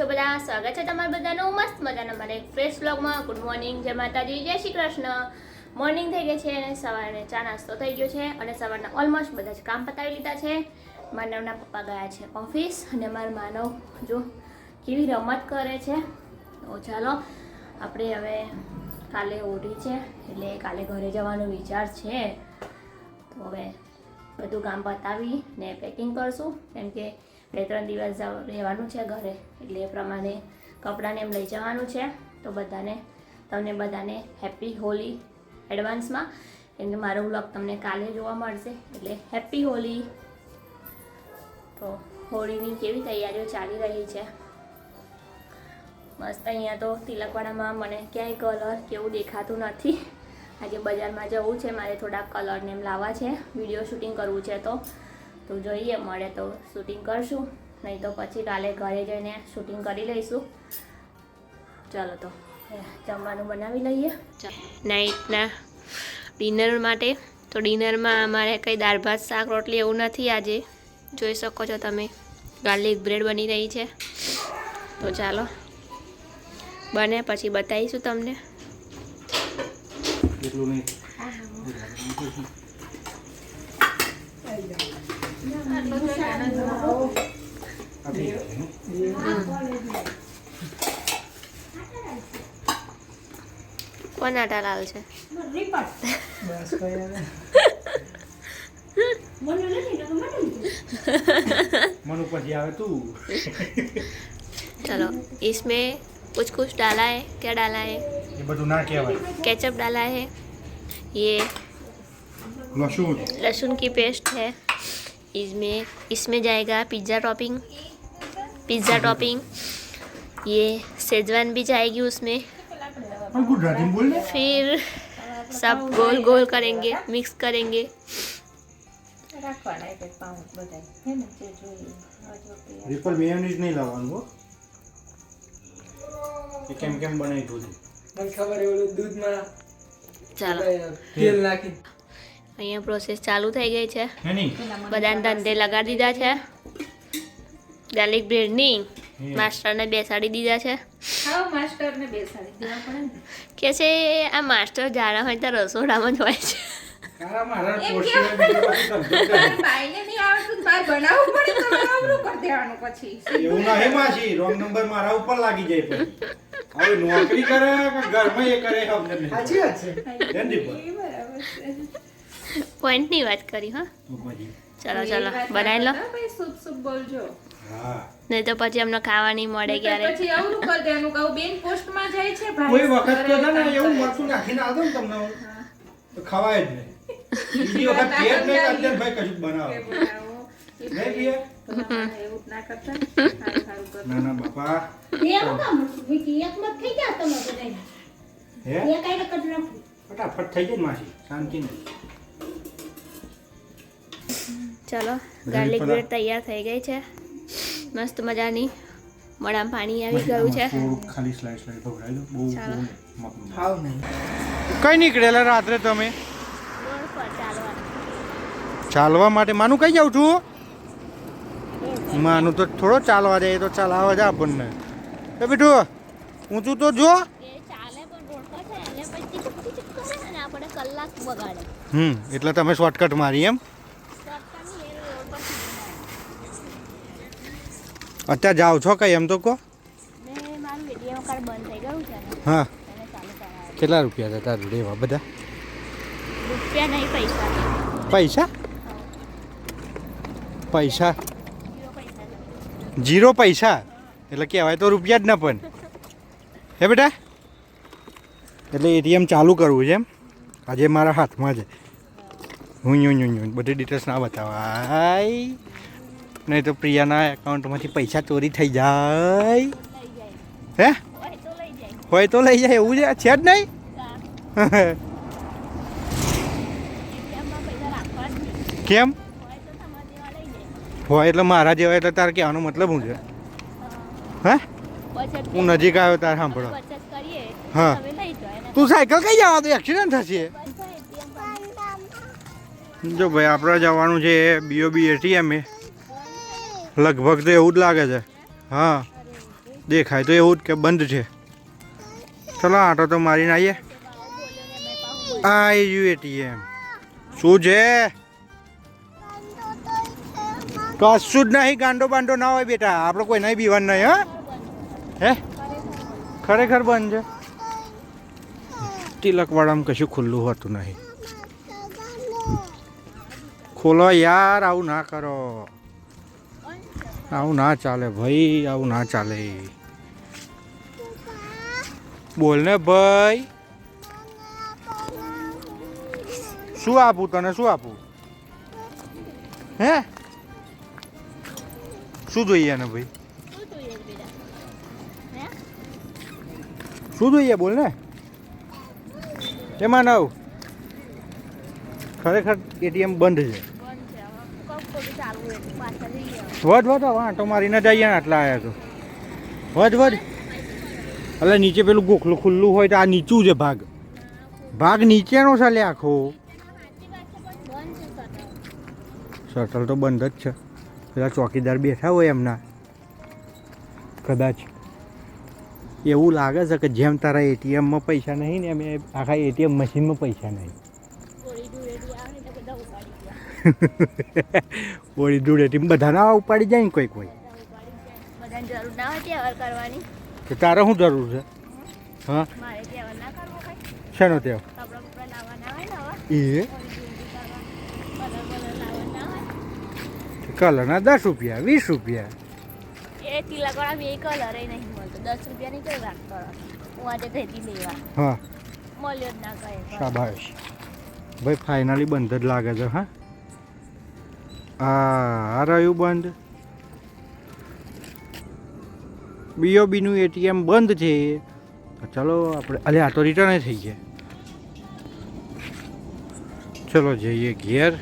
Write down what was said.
છો બધા? સ્વાગત છે તમારા બધાનો. મસ્ત મજાના મારા ફ્રેશ બ્લોગમાં ગુડ મોર્નિંગ જય માતાજી, જય શ્રી કૃષ્ણ. મોર્નિંગ થઈ ગઈ છે અને સવારે ચા નાસ્તો થઈ ગયો છે અને સવારના ઓલમોસ્ટ બધા જ કામ પતાવી લીધા છે. માનવના પપ્પા ગયા છે ઓફિસ અને મારા માનવ જો કેવી રમત કરે છે. તો ચાલો, આપણે હવે કાલે ઓઢી છે એટલે કાલે ઘરે જવાનો વિચાર છે. તો હવે બધું કામ પતાવી ને પેકિંગ કરશું. કેમ કે બે ત્રણ દિવસ રહેવાનું છે ઘરે. એટલે એ પ્રમાણે કપડાને એમ લઈ જવાનું છે. તો બધાને, તમને બધાને હેપી હોલી એડવાન્સમાં. કે મારો બ્લોગ તમને કાલે જોવા મળશે. એટલે હેપી હોલી. તો હોળીની કેવી તૈયારીઓ ચાલી રહી છે? મસ્ત અહીંયા તો તિલકવાડામાં મને ક્યાંય કલર કેવું દેખાતું નથી. આજે બજારમાં જવું છે, મારે થોડા કલરને એમ લાવવા છે. વીડિયો શૂટિંગ કરવું છે તો. તો જોઈએ મળે તો શૂટિંગ કરશું. નહીં તો પછી કાલે ઘરે જઈને શૂટિંગ કરી લઈશું. ચાલો તો જમવાનું બનાવી લઈએ. નાઇટના ડિનર માટે. તો ડિનરમાં અમારે કંઈ દાળ ભાત શાક રોટલી એવું નથી આજે. જોઈ શકો છો તમે ગાર્લિક બ્રેડ બની રહી છે. તો ચાલો બને પછી બતાવીશું તમને. એટલું નહીં? આપી દેવાનું. કોણ આટાલાલ છે મન ઉપરથી આવે તું चलो इसमें कुछ कुछ डाला है क्या डाला है એ બધું ના કહેવાય केचप डाला है ये લસુણ लहसुन की पेस्ट है इसमें इसमें जाएगा पिज़्ज़ा टॉपिंग पिज़्ज़ा टॉपिंग ये सेजवान भी जाएगी उसमें પણ ગુજરાતીમાં બોલ ને फिर सब गोल गोल करेंगे मिक्स करेंगे રીપર મેયોનીઝ નહીં લાવવાનું હો એ કેમ કેમ બનાવી દૂધ મને ખબર એ ઓલું દૂધમાં ચાલો તેલ નાખી અહીંયા પ્રોસેસ ચાલુ થઈ ગઈ છે. બધાને ધંધે લગાડી દીધા છે. ગાર્લિક બ્રેડની માસ્ટરને બેસાડી દીધા છે. ખાઓ માસ્ટરને બેસાડી દેવા પડે ને કે છે આ માસ્ટર જાણા હોય તો રસોડામાં જ હોય છે. નોકરી કરે ઘરમાં એ કરે પોઈન્ટની વાત કરી હા? ચલો ચલો બનાવી લો. કરતા, બોલજો. નહીં તો પછી અમને ખાવા નહીં મળે ક્યારે પછી આવડું કરી દેવાનું કહું બેન પોસ્ટમાં જાય છે ભાઈ કોઈ વખત તો ના એવું કરે. મરચું. નાખીને આવતો ને તમને તો ખવાય જ નહીં. બીજી વખત ઘેર નહીં અંદર ભાઈ કશું બનાવો. એવું કરતા. કરતા. ફટાફટ થઈ જાય માસી. શાંતિ નહીં ચલો ગાર્લિક બ્રેડ તૈયાર થઈ ગઈ છે. મસ્ત મજાની મોઢામાં પાણી આવી ગયું છે. ખાલી સ્લાઈડ સ્લાઈડ ભરાઈ દો. બહુ ચાલો. બહુ નહીં કઈ નીકળેલા રાત્રે તમે? ચાલવા. ચાલવા માટે માનું કઈ જાઉં છું? માનું તો થોડો ચાલવા જાય તો ચાલવા જાય આપણને. એ બેઠું ઊંચું તો જો. એ ચાલે પણ રોડ પર છે એટલે પછી ટીક ટીક કરે અને આપણે કલાક હમ એટલે તમે શોર્ટકટ મારી એમ. અત્યારે જાઓ છો કઈ એમ તો કહો? ને મારું એટીએમ કાર્ડ બંધ થઈ ગયું છે ને. હા. કેટલા રૂપિયા હતા તારું રેવા બધા? રૂપિયા નહીં પૈસા. પૈસા? પૈસા? જીરો પૈસા એટલે કહેવાય તો રૂપિયા જ ના પણ. હે બેટા? એટલે એટીએમ ચાલુ કરવું છે એમ? આજે મારા હાથમાં છે. હું યું યું યું બધી ડિટેલ્સ ના બતાવાય નહીં તો પ્રિયાના એકાઉન્ટમાંથી પૈસા ચોરી થઈ જાય. હે? હોય તો લઈ જાય, એવું છે? જ નહીં? કેમ? હોય એટલે મારા જેવા એટલે તારે કહેવાનો મતલબ શું છે? હે? હું નજીક આવ્યો તારે સાંભળો હા. તું સાયકલ કઈ જવા તો એક્સિડન્ટ થશે. જો ભાઈ, આપણે જવાનું છે બીઓબી એટીએમ એ લગભગ તો એવું જ લાગે છે. હા. દેખાય તો એવું જ કે બંધ છે. ચલો આટો તો મારીને આવીએ. આવી ગયું એટીએમ. શું છે? કશું જ નહીં, ગાંડો બાંડો ના હોય બેટા. આપણે કોઈ નહીં પીવાનું નહીં, હા? હે? ખરેખર બંધ છે. તિલકવાડામાં કશું ખુલ્લું હોતું નહીં. ખોલો યાર, આવું ના કરો. આવું ના ચાલે ભાઈ, આવું ના ચાલે. બોલ ને ભાઈ. શું આપું તને, શું આપું? હે? શું જોઈએ ને ભાઈ? શું જોઈએ, બોલ ને? એમાં નવ. ખરેખર એટીએમ બંધ છે હવે કોક કોક ચાલુ હોય એટલે પાછા જઈએ હવે. વધ વધ હવે આંટો મારીને જઈએ ને આટલા આવ્યા તો. વધ વધ. એટલે નીચે પેલું ગોખલું ખુલ્લું હોય તો આ નીચું છે ભાગ. ભાગ નીચેનો છે લે આખો. શટલ તો બંધ જ છે. પેલા ચોકીદાર બેઠા હોય એમના. કદાચ એવું લાગે છે કે જેમ તારા એટીએમમાં પૈસા નહીં ને એમ આખા એટીએમ મશીનમાં પૈસા નહીં થોડી ધૂળેટી આવે ને એટલે બધા ઉપાડી ગયા ઓળી ધૂળેટી બધાના ઉપાડી જાય ને કોઈ કોઈ. તો તારે શું જરૂર છે? હા? શેનો તેવ એ? કલરના દસ રૂપિયા વીસ રૂપિયા. એ તિલકવાળા બે કલર નહીં મળતો. દસ રૂપિયાની કઈ વાત કરો. હું આજે ભેટી લેવા. હા. મળ્યો જ ના કહે શાબાશ. ભાઈ ફાઇનલી બંધ જ લાગે છે હા? આ રહ્યું બંધ. બીઓબીનું એટીએમ બંધ છે. ચાલો આપણે, અલે, આ તો રિટર્ન થઈ ગયા. ચલો જઈએ ઘેર.